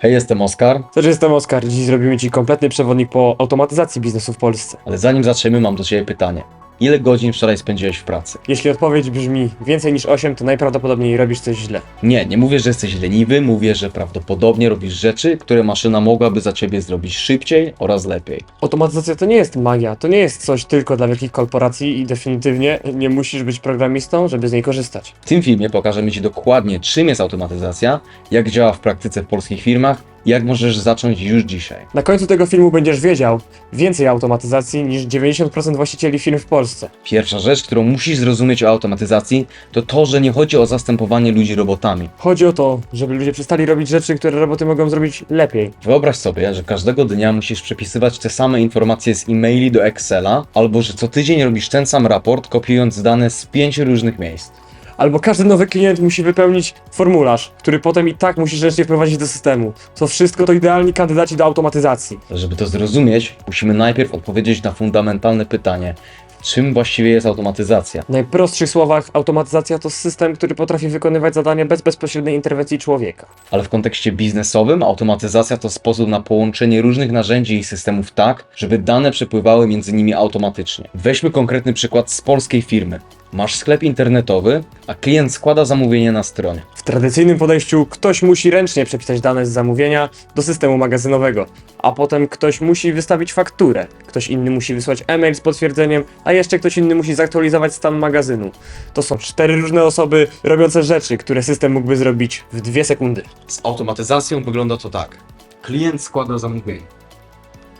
Hej, jestem Oskar, Cześć, jestem Oskar. Dziś zrobimy Ci kompletny przewodnik po automatyzacji biznesu w Polsce. ale zanim zaczniemy, mam do Ciebie pytanie. Ile godzin wczoraj spędziłeś w pracy? Jeśli odpowiedź brzmi więcej niż 8, to najprawdopodobniej robisz coś źle. Nie, nie mówię, że jesteś leniwy, mówię, że prawdopodobnie robisz rzeczy, które maszyna mogłaby za Ciebie zrobić szybciej oraz lepiej. Automatyzacja to nie jest magia, to nie jest coś tylko dla wielkich korporacji i definitywnie nie musisz być programistą, żeby z niej korzystać. W tym filmie pokażemy Ci dokładnie, czym jest automatyzacja, jak działa w praktyce w polskich firmach jak możesz zacząć już dzisiaj. Na końcu tego filmu będziesz wiedział więcej automatyzacji niż 90% właścicieli firm w Polsce. Pierwsza rzecz, którą musisz zrozumieć o automatyzacji, to to, że nie chodzi o zastępowanie ludzi robotami. Chodzi o to, żeby ludzie przestali robić rzeczy, które roboty mogą zrobić lepiej. Wyobraź sobie, że każdego dnia musisz przepisywać te same informacje z e-maili do Excela, albo że co tydzień robisz ten sam raport, kopiując dane z pięciu różnych miejsc. Albo każdy nowy klient musi wypełnić formularz, który potem i tak musisz ręcznie wprowadzić do systemu. To wszystko to idealni kandydaci do automatyzacji. Żeby to zrozumieć, musimy najpierw odpowiedzieć na fundamentalne pytanie: czym właściwie jest automatyzacja? W najprostszych słowach, automatyzacja to system, który potrafi wykonywać zadania bez bezpośredniej interwencji człowieka. Ale w kontekście biznesowym, automatyzacja to sposób na połączenie różnych narzędzi i systemów tak, żeby dane przepływały między nimi automatycznie. Weźmy konkretny przykład z polskiej firmy. Masz sklep internetowy, a klient składa zamówienie na stronie. W tradycyjnym podejściu ktoś musi ręcznie przepisać dane z zamówienia do systemu magazynowego, a potem ktoś musi wystawić fakturę, ktoś inny musi wysłać e-mail z potwierdzeniem, a jeszcze ktoś inny musi zaktualizować stan magazynu. To są cztery różne osoby robiące rzeczy, które system mógłby zrobić w dwie sekundy. Z automatyzacją wygląda to tak. Klient składa zamówienie.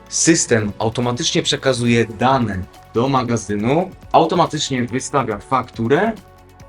System automatycznie przekazuje dane do magazynu, automatycznie wystawia fakturę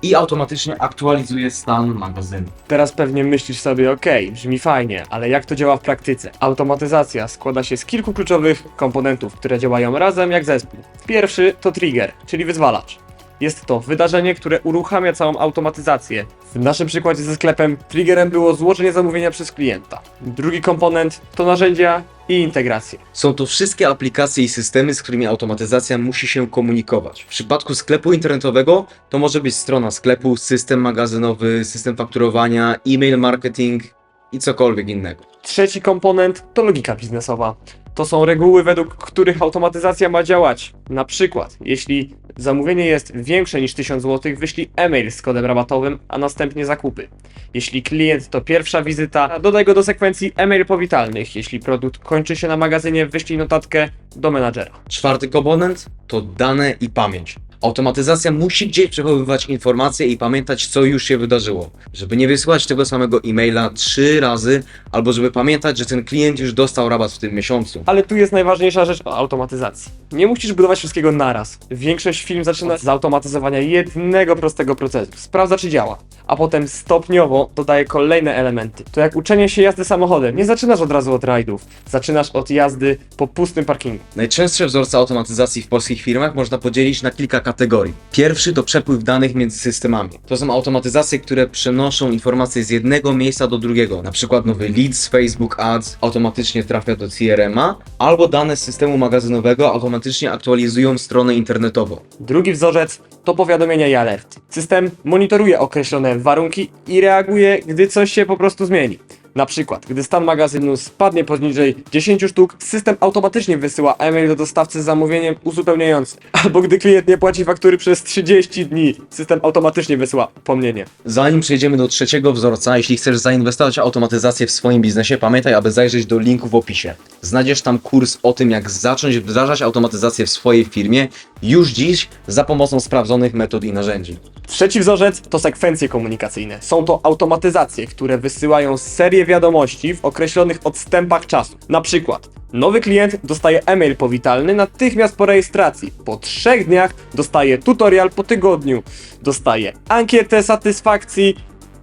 i automatycznie aktualizuje stan magazynu. Teraz pewnie myślisz sobie, ok, brzmi fajnie, ale jak to działa w praktyce? Automatyzacja składa się z kilku kluczowych komponentów, które działają razem jak zespół. Pierwszy to trigger, czyli wyzwalacz. Jest to wydarzenie, które uruchamia całą automatyzację. W naszym przykładzie ze sklepem triggerem było złożenie zamówienia przez klienta. Drugi komponent to narzędzia i integracje. Są to wszystkie aplikacje i systemy, z którymi automatyzacja musi się komunikować. W przypadku sklepu internetowego to może być strona sklepu, system magazynowy, system fakturowania, e-mail marketing i cokolwiek innego. Trzeci komponent to logika biznesowa. To są reguły, według których automatyzacja ma działać. Na przykład, jeśli zamówienie jest większe niż 1000 zł, wyślij e-mail z kodem rabatowym, a następnie zakupy. Jeśli klient to pierwsza wizyta, dodaj go do sekwencji e-mail powitalnych. Jeśli produkt kończy się na magazynie, wyślij notatkę do menadżera. Czwarty komponent to dane i pamięć. Automatyzacja musi gdzieś przechowywać informacje i pamiętać, co już się wydarzyło. Żeby nie wysyłać tego samego e-maila trzy razy, albo żeby pamiętać, że ten klient już dostał rabat w tym miesiącu. Ale tu jest najważniejsza rzecz o automatyzacji. Nie musisz budować wszystkiego naraz. Większość firm zaczyna z automatyzowania jednego prostego procesu. Sprawdza, czy działa. A potem stopniowo dodaje kolejne elementy. To jak uczenie się jazdy samochodem. Nie zaczynasz od razu od rajdów. Zaczynasz od jazdy po pustym parkingu. Najczęstsze wzorce automatyzacji w polskich firmach można podzielić na kilka kategorii. Pierwszy to przepływ danych między systemami. To są automatyzacje, które przenoszą informacje z jednego miejsca do drugiego. Na przykład nowy lead z Facebook Ads automatycznie trafia do CRM-a, albo dane z systemu magazynowego automatycznie aktualizują stronę internetową. Drugi wzorzec to powiadomienia i alerty. System monitoruje określone warunki i reaguje, gdy coś się po prostu zmieni. Na przykład, gdy stan magazynu spadnie poniżej 10 sztuk, system automatycznie wysyła e-mail do dostawcy z zamówieniem uzupełniającym. Albo gdy klient nie płaci faktury przez 30 dni, system automatycznie wysyła pomnienie. Zanim przejdziemy do trzeciego wzorca, jeśli chcesz zainwestować w automatyzację w swoim biznesie, pamiętaj, aby zajrzeć do linku w opisie. Znajdziesz tam kurs o tym, jak zacząć wdrażać automatyzację w swojej firmie już dziś za pomocą sprawdzonych metod i narzędzi. Trzeci wzorzec to sekwencje komunikacyjne. Są to automatyzacje, które wysyłają serię wiadomości w określonych odstępach czasu. Na przykład, nowy klient dostaje e-mail powitalny natychmiast po rejestracji. Po trzech dniach dostaje tutorial po tygodniu. Dostaje ankietę satysfakcji,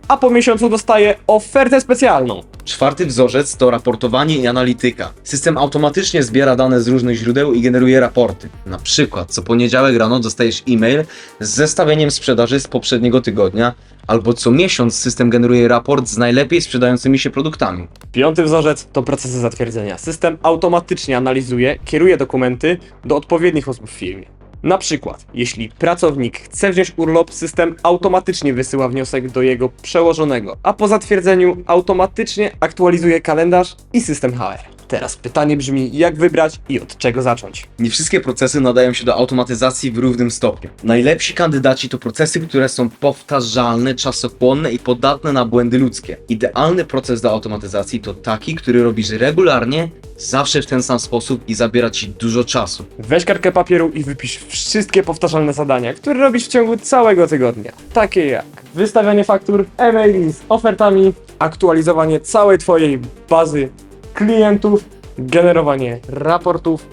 a po miesiącu dostaje ofertę specjalną. Czwarty wzorzec to raportowanie i analityka. System automatycznie zbiera dane z różnych źródeł i generuje raporty. Na przykład co poniedziałek rano dostajesz e-mail z zestawieniem sprzedaży z poprzedniego tygodnia, albo co miesiąc system generuje raport z najlepiej sprzedającymi się produktami. Piąty wzorzec to procesy zatwierdzenia. System automatycznie analizuje, kieruje dokumenty do odpowiednich osób w firmie. Na przykład, jeśli pracownik chce wziąć urlop, system automatycznie wysyła wniosek do jego przełożonego, a po zatwierdzeniu automatycznie aktualizuje kalendarz i system HR. Teraz pytanie brzmi, jak wybrać i od czego zacząć? Nie wszystkie procesy nadają się do automatyzacji w równym stopniu. Najlepsi kandydaci to procesy, które są powtarzalne, czasochłonne i podatne na błędy ludzkie. Idealny proces do automatyzacji to taki, który robisz regularnie, zawsze w ten sam sposób i zabiera ci dużo czasu. Weź kartkę papieru i wypisz wszystkie powtarzalne zadania, które robisz w ciągu całego tygodnia. Takie jak wystawianie faktur, e-maili z ofertami, aktualizowanie całej Twojej bazy klientów, generowanie raportów,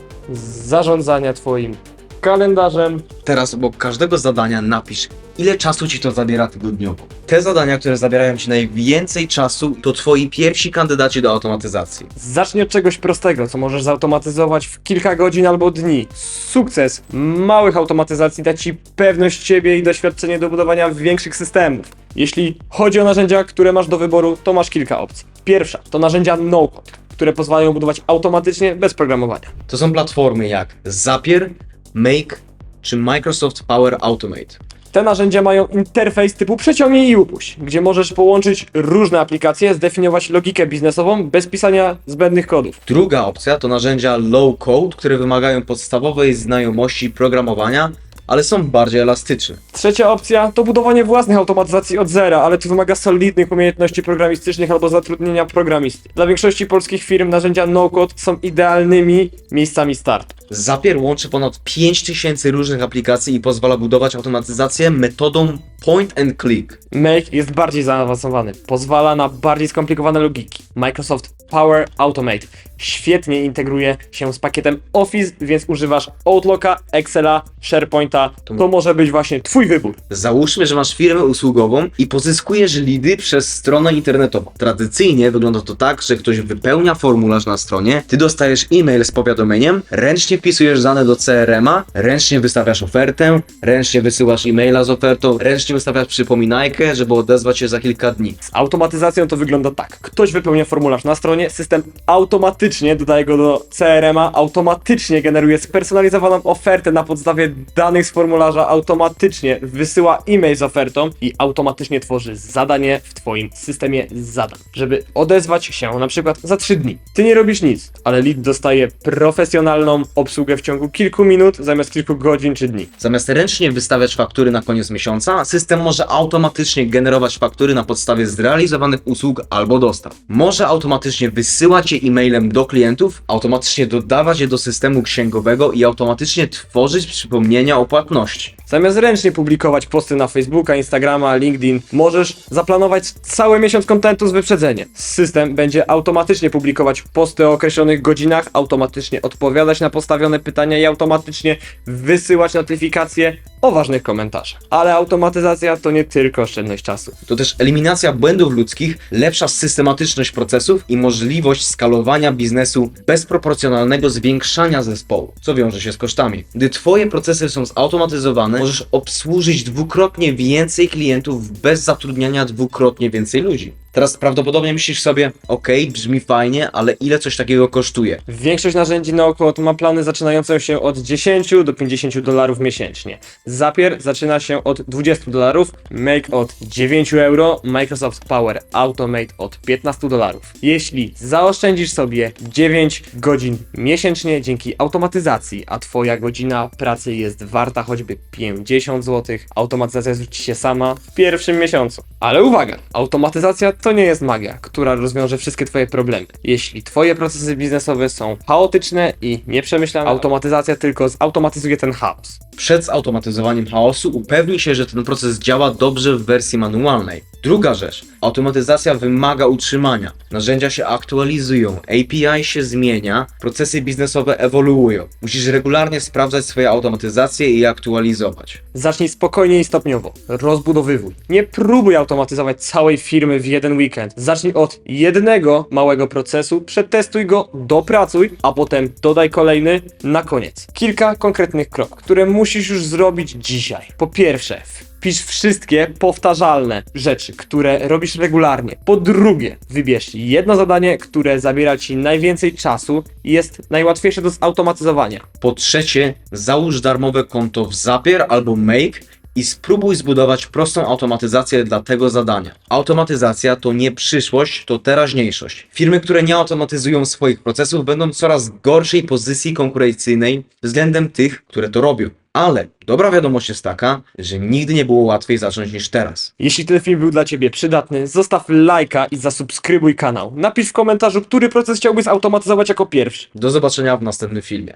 zarządzania Twoim kalendarzem. Teraz obok każdego zadania napisz, ile czasu ci to zabiera tygodniowo. Te zadania, które zabierają ci najwięcej czasu, to twoi pierwsi kandydaci do automatyzacji. Zacznij od czegoś prostego, co możesz zautomatyzować w kilka godzin albo dni. Sukces małych automatyzacji da Ci pewność siebie i doświadczenie do budowania większych systemów. Jeśli chodzi o narzędzia, które masz do wyboru, to masz kilka opcji. Pierwsza to narzędzia no-code, które pozwalają budować automatycznie bez programowania. To są platformy jak Zapier, Make czy Microsoft Power Automate. Te narzędzia mają interfejs typu przeciągnij i upuść, gdzie możesz połączyć różne aplikacje, zdefiniować logikę biznesową bez pisania zbędnych kodów. Druga opcja to narzędzia low code, które wymagają podstawowej znajomości programowania, ale są bardziej elastyczne. Trzecia opcja to budowanie własnych automatyzacji od zera, ale to wymaga solidnych umiejętności programistycznych albo zatrudnienia programisty. Dla większości polskich firm narzędzia no-code są idealnymi miejscami startu. Zapier łączy ponad 5000 różnych aplikacji i pozwala budować automatyzację metodą point and click. Make jest bardziej zaawansowany, pozwala na bardziej skomplikowane logiki. Microsoft Power Automate świetnie integruje się z pakietem Office, więc używasz Outlooka, Excela, SharePointa. To może być właśnie Twój wybór. Załóżmy, że masz firmę usługową i pozyskujesz lidy przez stronę internetową. Tradycyjnie wygląda to tak, że ktoś wypełnia formularz na stronie, ty dostajesz e-mail z powiadomieniem, ręcznie wpisujesz dane do CRM-a, ręcznie wystawiasz ofertę, ręcznie wysyłasz e-maila z ofertą, ręcznie wystawiasz przypominajkę, żeby odezwać się za kilka dni. Z automatyzacją to wygląda tak. Ktoś wypełnia formularz na stronie, system automatycznie dodaje go do CRM-a, automatycznie generuje spersonalizowaną ofertę na podstawie danych z formularza, automatycznie wysyła e-mail z ofertą i automatycznie tworzy zadanie w Twoim systemie zadań, żeby odezwać się na przykład za 3 dni. Ty nie robisz nic, ale lead dostaje profesjonalną obsługę w ciągu kilku minut zamiast kilku godzin czy dni. Zamiast ręcznie wystawiać faktury na koniec miesiąca, system może automatycznie generować faktury na podstawie zrealizowanych usług albo dostaw. Może automatycznie wysyłać je e-mailem do klientów, automatycznie dodawać je do systemu księgowego i automatycznie tworzyć przypomnienia o płatności. Zamiast ręcznie publikować posty na Facebooka, Instagrama, LinkedIn, możesz zaplanować cały miesiąc kontentu z wyprzedzeniem. System będzie automatycznie publikować posty o określonych godzinach, automatycznie odpowiadać na postawione pytania i automatycznie wysyłać notyfikacje o ważnych komentarzach. Ale automatyzacja to nie tylko oszczędność czasu. To też eliminacja błędów ludzkich, lepsza systematyczność procesów i możliwość skalowania biznesu bez proporcjonalnego zwiększania zespołu, co wiąże się z kosztami. Gdy Twoje procesy są zautomatyzowane, możesz obsłużyć dwukrotnie więcej klientów bez zatrudniania dwukrotnie więcej ludzi. Teraz prawdopodobnie myślisz sobie, ok, brzmi fajnie, ale ile coś takiego kosztuje? Większość narzędzi no-code ma plany zaczynające się od 10 do 50 dolarów miesięcznie. Zapier zaczyna się od 20 dolarów, Make od 9 euro, Microsoft Power Automate od 15 dolarów. Jeśli zaoszczędzisz sobie 9 godzin miesięcznie dzięki automatyzacji, a Twoja godzina pracy jest warta choćby 50 zł, automatyzacja zwróci się sama w pierwszym miesiącu. Ale uwaga, automatyzacja to nie jest magia, która rozwiąże wszystkie Twoje problemy. Jeśli Twoje procesy biznesowe są chaotyczne i nieprzemyślane, automatyzacja tylko zautomatyzuje ten chaos. Przed zautomatyzowaniem chaosu upewnij się, że ten proces działa dobrze w wersji manualnej. Druga rzecz, automatyzacja wymaga utrzymania. Narzędzia się aktualizują, API się zmienia, procesy biznesowe ewoluują. Musisz regularnie sprawdzać swoje automatyzacje i je aktualizować. Zacznij spokojnie i stopniowo. Rozbudowywuj. Nie próbuj automatyzować całej firmy w jeden weekend. Zacznij od jednego małego procesu, przetestuj go, dopracuj, a potem dodaj kolejny na koniec. Kilka konkretnych kroków, które musisz już zrobić dzisiaj. Po pierwsze, Pisz wszystkie powtarzalne rzeczy, które robisz regularnie. Po drugie, wybierz jedno zadanie, które zabiera ci najwięcej czasu i jest najłatwiejsze do zautomatyzowania. Po trzecie, załóż darmowe konto w Zapier albo Make i spróbuj zbudować prostą automatyzację dla tego zadania. Automatyzacja to nie przyszłość, to teraźniejszość. Firmy, które nie automatyzują swoich procesów, będą w coraz gorszej pozycji konkurencyjnej względem tych, które to robią. Ale dobra wiadomość jest taka, że nigdy nie było łatwiej zacząć niż teraz. Jeśli ten film był dla Ciebie przydatny, zostaw lajka i zasubskrybuj kanał. Napisz w komentarzu, który proces chciałbyś zautomatyzować jako pierwszy. Do zobaczenia w następnym filmie.